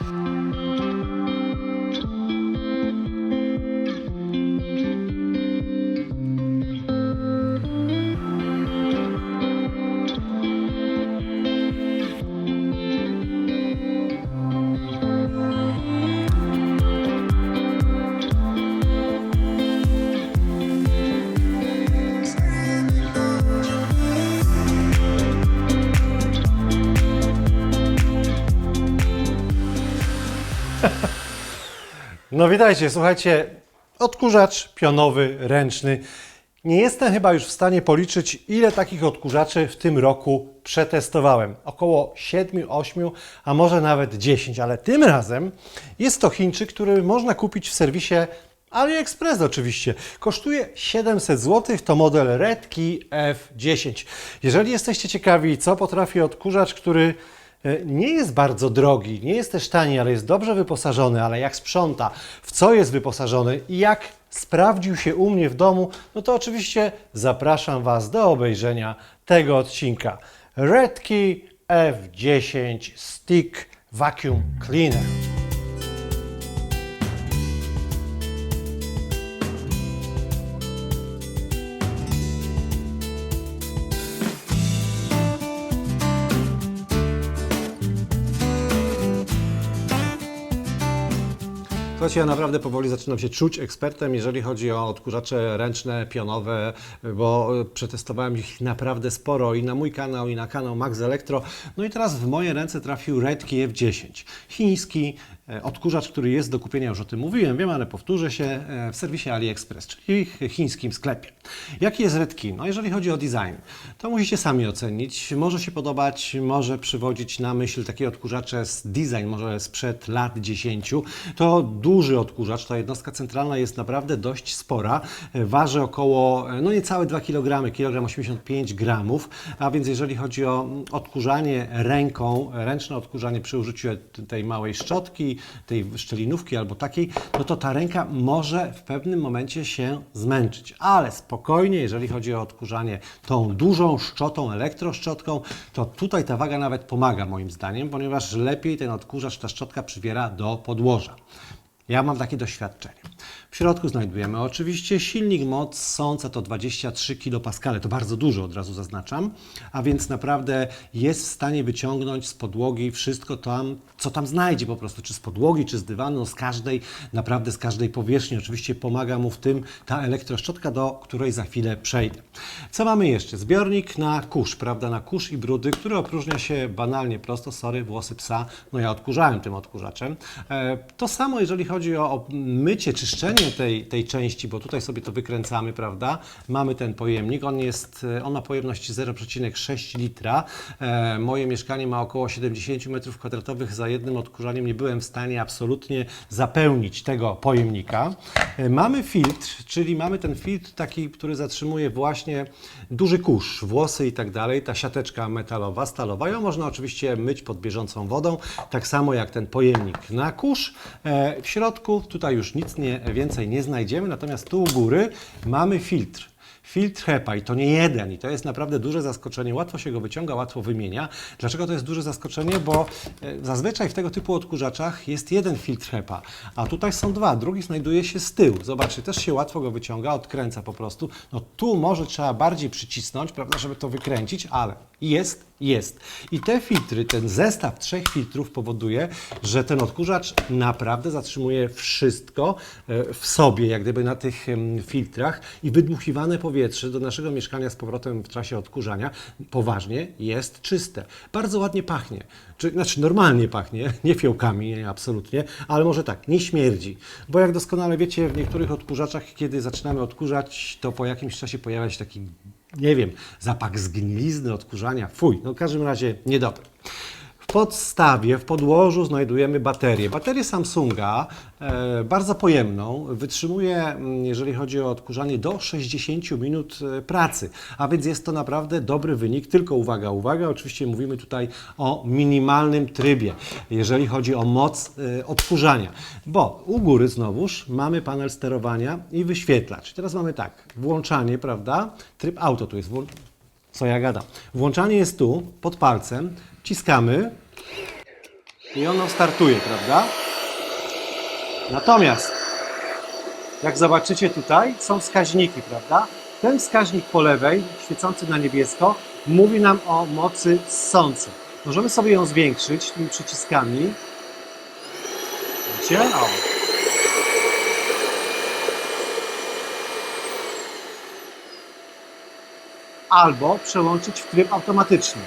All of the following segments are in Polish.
Bye. No witajcie, słuchajcie, odkurzacz pionowy, ręczny. Nie jestem chyba już w stanie policzyć, ile takich odkurzaczy w tym roku przetestowałem. Około 7, 8, a może nawet 10, ale tym razem jest to Chińczyk, który można kupić w serwisie AliExpress oczywiście. Kosztuje 700 zł, to model Redkey F10. Jeżeli jesteście ciekawi, co potrafi odkurzacz, który nie jest bardzo drogi, nie jest też tani, ale jest dobrze wyposażony, ale jak sprząta, w co jest wyposażony i jak sprawdził się u mnie w domu, no to oczywiście zapraszam Was do obejrzenia tego odcinka. Redkey F10 Stick Vacuum Cleaner. Słuchajcie, ja naprawdę powoli zaczynam się czuć ekspertem, jeżeli chodzi o odkurzacze ręczne, pionowe, bo przetestowałem ich naprawdę sporo i na mój kanał, i na kanał Max Electro. No i teraz w moje ręce trafił Redkey F10. Chiński e, odkurzacz, który jest do kupienia, już o tym mówiłem, wiem, ale powtórzę się, e, w serwisie AliExpress, czyli chińskim sklepie. Jaki jest Redkey? No jeżeli chodzi o design, to musicie sami ocenić. Może się podobać, może przywodzić na myśl takie odkurzacze z design, może sprzed lat 10. To duży odkurzacz, ta jednostka centralna jest naprawdę dość spora. E, Waży około, e, no niecałe 2 kg, kilogram 85 gramów, a więc jeżeli chodzi o odkurzanie ręką, ręczne odkurzanie przy użyciu tej małej szczotki, tej szczelinówki albo takiej, no to ta ręka może w pewnym momencie się zmęczyć. Ale spokojnie, jeżeli chodzi o odkurzanie tą dużą szczotą, elektroszczotką, to tutaj ta waga nawet pomaga moim zdaniem, ponieważ lepiej ten odkurzacz, ta szczotka przywiera do podłoża. Ja mam takie doświadczenie. W środku znajdujemy oczywiście silnik, moc sąca to 23 kPa, to bardzo dużo od razu zaznaczam, a więc naprawdę jest w stanie wyciągnąć z podłogi wszystko tam, co tam znajdzie po prostu, czy z podłogi, czy z dywanu, no z każdej, naprawdę z każdej powierzchni. Oczywiście pomaga mu w tym ta elektroszczotka, do której za chwilę przejdę. Co mamy jeszcze? Zbiornik na kurz, prawda, na kurz i brudy, który opróżnia się banalnie prosto, sorry, włosy psa, no ja odkurzałem tym odkurzaczem. E, To samo jeżeli chodzi o, o mycie, czyszczenie tej, tej części, bo tutaj sobie to wykręcamy, prawda, mamy ten pojemnik, on jest, e, on ma pojemność 0,6 litra, e, moje mieszkanie ma około 70 m2, za jednym odkurzaniem nie byłem w stanie absolutnie zapełnić tego pojemnika. E, Mamy filtr, czyli mamy ten filtr taki, który zatrzymuje właśnie duży kurz, włosy i tak dalej, ta siateczka metalowa, stalowa. Ją można oczywiście myć pod bieżącą wodą, tak samo jak ten pojemnik na kurz. E, W środku tutaj już nic nie, więcej nie znajdziemy, natomiast tu u góry mamy filtr. Filtr HEPA i to nie jeden i to jest naprawdę duże zaskoczenie. Łatwo się go wyciąga, łatwo wymienia. Dlaczego to jest duże zaskoczenie? Bo e, zazwyczaj w tego typu odkurzaczach jest jeden filtr HEPA, a tutaj są dwa. Drugi znajduje się z tyłu. Zobaczcie, też się łatwo go wyciąga, odkręca po prostu. No tu może trzeba bardziej przycisnąć, prawda, żeby to wykręcić, ale jest, jest. I te filtry, ten zestaw trzech filtrów powoduje, że ten odkurzacz naprawdę zatrzymuje wszystko e, w sobie, jak gdyby na tych filtrach i wydmuchiwane powietrze do naszego mieszkania z powrotem w czasie odkurzania poważnie jest czyste. Bardzo ładnie pachnie. Czy, znaczy normalnie pachnie, nie fiołkami, nie, absolutnie, ale może tak, nie śmierdzi. Bo jak doskonale wiecie, w niektórych odkurzaczach, kiedy zaczynamy odkurzać, to po jakimś czasie pojawia się taki nie wiem, zapach zgnilizny, odkurzania, fuj, no w każdym razie niedobry. Podstawie, w podłożu znajdujemy baterię. Baterię Samsunga, e, bardzo pojemną, wytrzymuje, mm, jeżeli chodzi o odkurzanie, do 60 minut e, pracy, a więc jest to naprawdę dobry wynik, tylko uwaga, uwaga, oczywiście mówimy tutaj o minimalnym trybie, jeżeli chodzi o moc e, odkurzania, bo u góry znowuż mamy panel sterowania i wyświetlacz. Teraz mamy tak, włączanie, prawda, tryb auto tu jest, co ja gadam. Włączanie jest tu, pod palcem, ciskamy i ono startuje, prawda? Natomiast jak zobaczycie tutaj, są wskaźniki, prawda? Ten wskaźnik po lewej, świecący na niebiesko, mówi nam o mocy ssącej. Możemy sobie ją zwiększyć tymi przyciskami. Widzicie? O. Albo przełączyć w tryb automatyczny.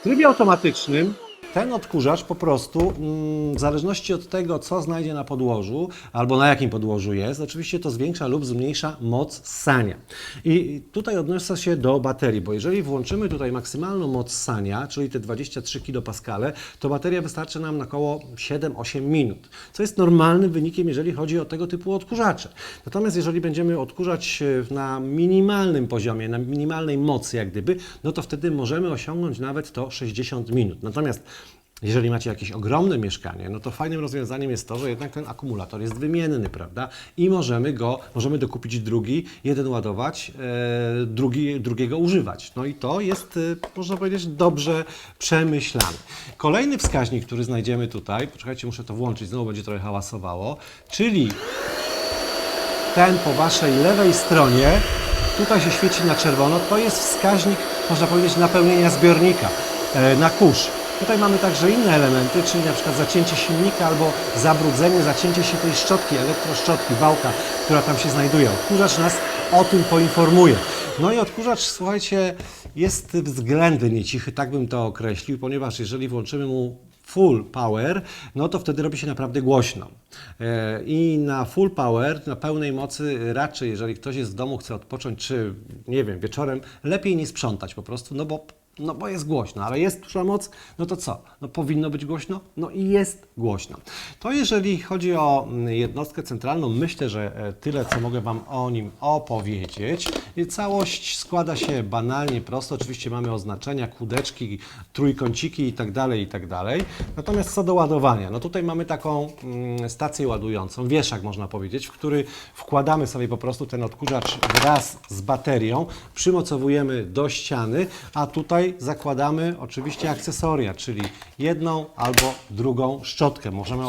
W trybie automatycznym ten odkurzacz po prostu, mm, w zależności od tego, co znajdzie na podłożu, albo na jakim podłożu jest, oczywiście to zwiększa lub zmniejsza moc ssania. I tutaj odniosę się do baterii, bo jeżeli włączymy tutaj maksymalną moc ssania, czyli te 23 kPa, to bateria wystarczy nam na około 7-8 minut, co jest normalnym wynikiem, jeżeli chodzi o tego typu odkurzacze. Natomiast jeżeli będziemy odkurzać e, na minimalnym poziomie, na minimalnej mocy jak gdyby, no to wtedy możemy osiągnąć nawet to 60 minut. Natomiast jeżeli macie jakieś ogromne mieszkanie, no to fajnym rozwiązaniem jest to, że jednak ten akumulator jest wymienny, prawda? I możemy go, możemy dokupić drugi, jeden ładować, e, drugi, drugiego używać. No i to jest, e, można powiedzieć, dobrze przemyślane. Kolejny wskaźnik, który znajdziemy tutaj, poczekajcie, muszę to włączyć, znowu będzie trochę hałasowało, czyli ten po waszej lewej stronie, tutaj się świeci na czerwono, to jest wskaźnik, można powiedzieć, napełnienia zbiornika e, na kurz. Tutaj mamy także inne elementy, czyli na przykład zacięcie silnika albo zabrudzenie, zacięcie się tej szczotki, elektroszczotki, wałka, która tam się znajduje. Odkurzacz nas o tym poinformuje. No i odkurzacz, słuchajcie, jest względnie cichy, tak bym to określił, ponieważ jeżeli włączymy mu full power, no to wtedy robi się naprawdę głośno. E, I na full power, na pełnej mocy, raczej jeżeli ktoś jest w domu, chce odpocząć, czy nie wiem, wieczorem, lepiej nie sprzątać po prostu, no bo no bo jest głośno, ale jest duża moc, no to co? No powinno być głośno? No i jest głośno. To jeżeli chodzi o mm, jednostkę centralną, myślę, że e, tyle, co mogę Wam o nim opowiedzieć. Całość składa się banalnie prosto. Oczywiście mamy oznaczenia, kółdeczki, trójkąciki i tak dalej, i tak. Natomiast co do ładowania, no tutaj mamy taką mm, stację ładującą, wieszak można powiedzieć, w który wkładamy sobie po prostu ten odkurzacz wraz z baterią, przymocowujemy do ściany, a tutaj zakładamy oczywiście akcesoria, czyli jedną albo drugą szczotkę. Możemy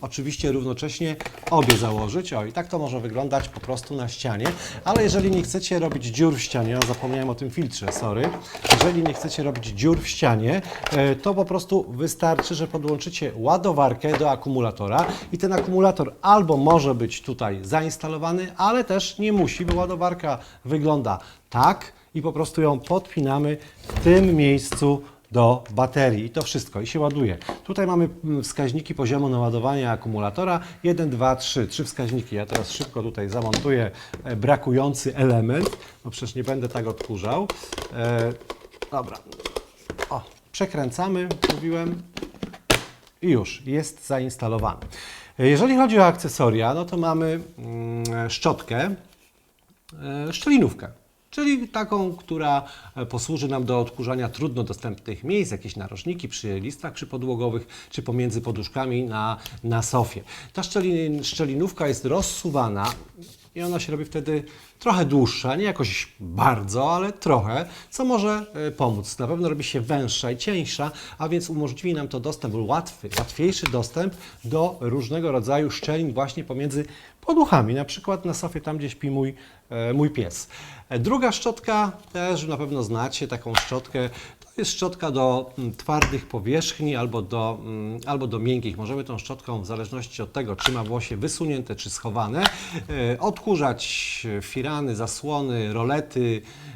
oczywiście równocześnie obie założyć. O, i tak to może wyglądać po prostu na ścianie, ale jeżeli nie chcecie robić dziur w ścianie, o, zapomniałem o tym filtrze, sorry. Jeżeli nie chcecie robić dziur w ścianie, e, to po prostu wystarczy, że podłączycie ładowarkę do akumulatora i ten akumulator albo może być tutaj zainstalowany, ale też nie musi, bo ładowarka wygląda tak i po prostu ją podpinamy w tym miejscu do baterii i to wszystko i się ładuje. Tutaj mamy mm, wskaźniki poziomu naładowania akumulatora 1, 2, 3, trzy wskaźniki. Ja teraz szybko tutaj zamontuję e, brakujący element, bo przecież nie będę tak odkurzał. E, dobra. O, przekręcamy, mówiłem i już jest zainstalowany. Jeżeli chodzi o akcesoria, no to mamy mm, szczotkę, e, szczelinówkę. Czyli taką, która e, posłuży nam do odkurzania trudno dostępnych miejsc, jakieś narożniki przy listwach przypodłogowych, czy pomiędzy poduszkami na, na sofie. Ta szczelin, szczelinówka jest rozsuwana i ona się robi wtedy trochę dłuższa, nie jakoś bardzo, ale trochę, co może e, pomóc. Na pewno robi się węższa i cieńsza, a więc umożliwi nam to dostęp, łatwy, łatwiejszy dostęp do różnego rodzaju szczelin właśnie pomiędzy poduchami, na przykład na sofie, tam gdzie śpi mój, e, mój pies. E, Druga szczotka, też na pewno znacie taką szczotkę, to jest szczotka do mm, twardych powierzchni albo do, mm, albo do miękkich. Możemy tą szczotką, w zależności od tego, czy ma włosie wysunięte, czy schowane, e, odkurzać firany, zasłony, rolety, e,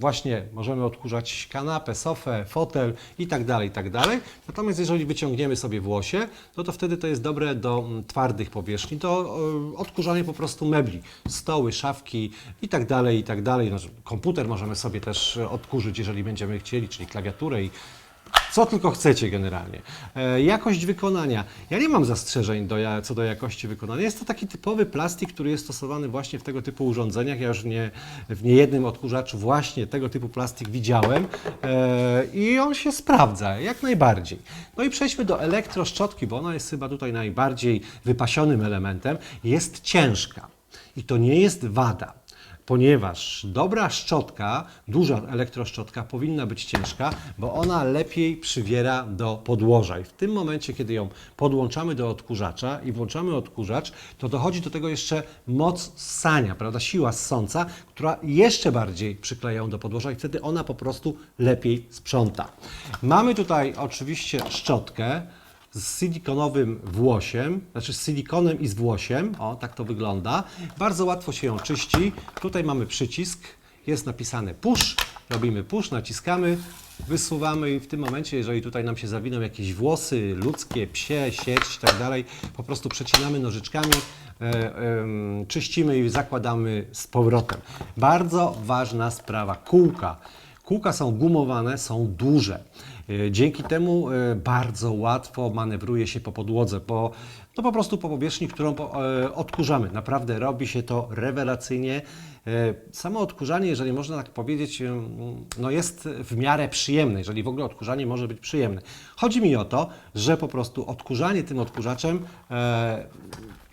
właśnie możemy odkurzać kanapę, sofę, fotel i tak dalej, i tak dalej. Natomiast jeżeli wyciągniemy sobie włosie, no to wtedy to jest dobre do mm, twardych powierzchni, do e, odkurzania po prostu mebli, stoły, szafki i tak dalej, i tak dalej. No, komputer możemy sobie też e, odkurzyć, jeżeli będziemy chcieli, czyli klawiaturę i co tylko chcecie generalnie. E, jakość wykonania. Ja nie mam zastrzeżeń do, co do jakości wykonania. Jest to taki typowy plastik, który jest stosowany właśnie w tego typu urządzeniach. Ja już nie, w niejednym odkurzaczu właśnie tego typu plastik widziałem e, i on się sprawdza jak najbardziej. No i przejdźmy do elektroszczotki, bo ona jest chyba tutaj najbardziej wypasionym elementem. Jest ciężka i to nie jest wada. Ponieważ dobra szczotka, duża elektroszczotka powinna być ciężka, bo ona lepiej przywiera do podłoża. I w tym momencie, kiedy ją podłączamy do odkurzacza i włączamy odkurzacz, to dochodzi do tego jeszcze moc ssania, prawda? Siła ssąca, która jeszcze bardziej przykleja ją do podłoża i wtedy ona po prostu lepiej sprząta. Mamy tutaj oczywiście szczotkę z silikonowym włosiem, znaczy z silikonem i z włosiem. O, tak to wygląda. Bardzo łatwo się ją czyści. Tutaj mamy przycisk, jest napisane push. Robimy push, naciskamy, wysuwamy i w tym momencie, jeżeli tutaj nam się zawiną jakieś włosy ludzkie, psie, sieć i tak dalej, po prostu przecinamy nożyczkami, e, czyścimy i zakładamy z powrotem. Bardzo ważna sprawa, kółka. Kółka są gumowane, są duże. E, Dzięki temu e, bardzo łatwo manewruje się po podłodze, po, no po prostu po powierzchni, którą e, odkurzamy. Naprawdę robi się to rewelacyjnie. Samo odkurzanie, jeżeli można tak powiedzieć, no jest w miarę przyjemne, jeżeli w ogóle odkurzanie może być przyjemne. Chodzi mi o to, że po prostu odkurzanie tym odkurzaczem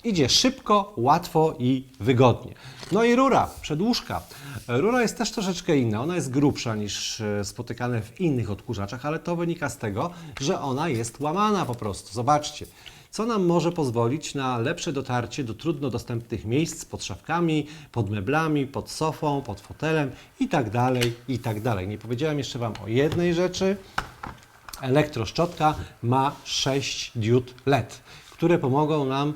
idzie szybko, łatwo i wygodnie. No i rura, przedłużka. Rura jest też troszeczkę inna, ona jest grubsza niż e, spotykane w innych odkurzaczach, ale to wynika z tego, że ona jest łamana po prostu. Zobaczcie. Co nam może pozwolić na lepsze dotarcie do trudno dostępnych miejsc pod szafkami, pod meblami, pod sofą, pod fotelem i tak dalej, i tak. Nie powiedziałem jeszcze Wam o jednej rzeczy. Elektroszczotka ma 6 diod LED, które pomogą nam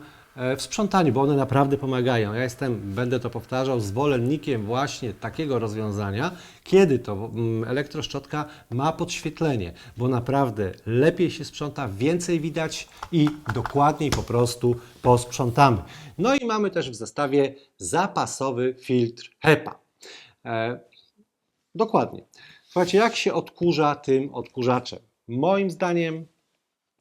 w sprzątaniu, bo one naprawdę pomagają. Ja jestem, będę to powtarzał, zwolennikiem właśnie takiego rozwiązania, kiedy to mm, elektroszczotka ma podświetlenie, bo naprawdę lepiej się sprząta, więcej widać i dokładniej po prostu posprzątamy. No i mamy też w zestawie zapasowy filtr HEPA. E, Dokładnie. Słuchajcie, jak się odkurza tym odkurzaczem? Moim zdaniem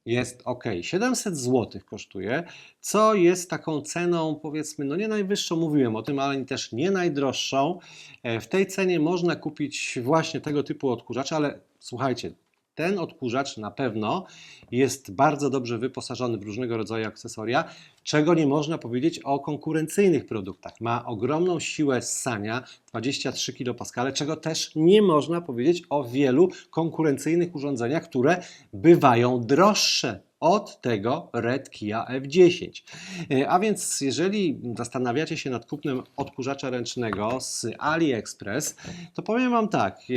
jest ok. 700 zł kosztuje, co jest taką ceną, powiedzmy, no nie najwyższą, mówiłem o tym, ale też nie najdroższą. E, W tej cenie można kupić właśnie tego typu odkurzacze, ale słuchajcie, ten odkurzacz na pewno jest bardzo dobrze wyposażony w różnego rodzaju akcesoria, czego nie można powiedzieć o konkurencyjnych produktach. Ma ogromną siłę ssania, 23 kPa, czego też nie można powiedzieć o wielu konkurencyjnych urządzeniach, które bywają droższe od tego Red Kia F10. E, A więc jeżeli zastanawiacie się nad kupnem odkurzacza ręcznego z AliExpress, to powiem Wam tak, e,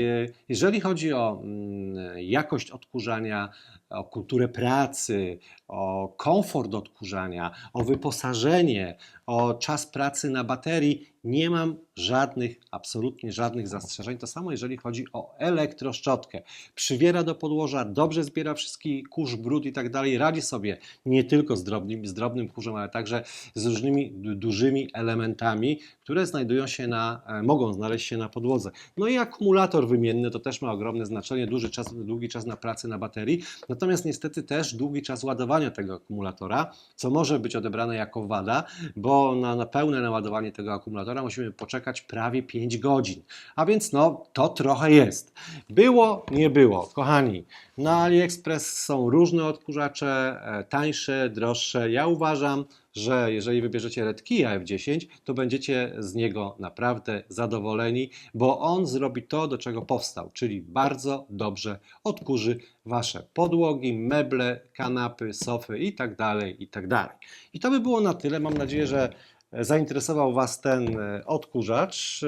jeżeli chodzi o mm, jakość odkurzania, o kulturę pracy, o komfort odkurzania, o wyposażenie, o czas pracy na baterii, nie mam żadnych, absolutnie żadnych zastrzeżeń. To samo jeżeli chodzi o elektroszczotkę. Przywiera do podłoża, dobrze zbiera wszystki kurz, brud i tak dalej. Radzi sobie nie tylko z drobnym, z drobnym kurzem, ale także z różnymi du- dużymi elementami, które znajdują się na, e, mogą znaleźć się na podłodze. No i akumulator wymienny to też ma ogromne znaczenie, duży czas, długi czas na pracy na baterii, natomiast niestety też długi czas ładowania tego akumulatora, co może być odebrane jako wada, bo na, na pełne naładowanie tego akumulatora musimy poczekać prawie 5 godzin. A więc no, to trochę jest. Było, nie było. Kochani, na AliExpress są różne odkurzacze, e, tańsze, droższe. Ja uważam, że jeżeli wybierzecie Red Kia F10, to będziecie z niego naprawdę zadowoleni, bo on zrobi to, do czego powstał, czyli bardzo dobrze odkurzy wasze podłogi, meble, kanapy, sofy i tak dalej, i tak. I to by było na tyle. Mam nadzieję, że zainteresował Was ten e, odkurzacz.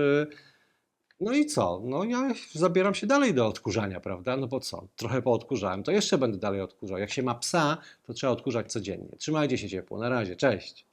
No i co? No ja zabieram się dalej do odkurzania, prawda? No bo co? Trochę poodkurzałem, to jeszcze będę dalej odkurzał. Jak się ma psa, to trzeba odkurzać codziennie. Trzymajcie się ciepło. Na razie. Cześć.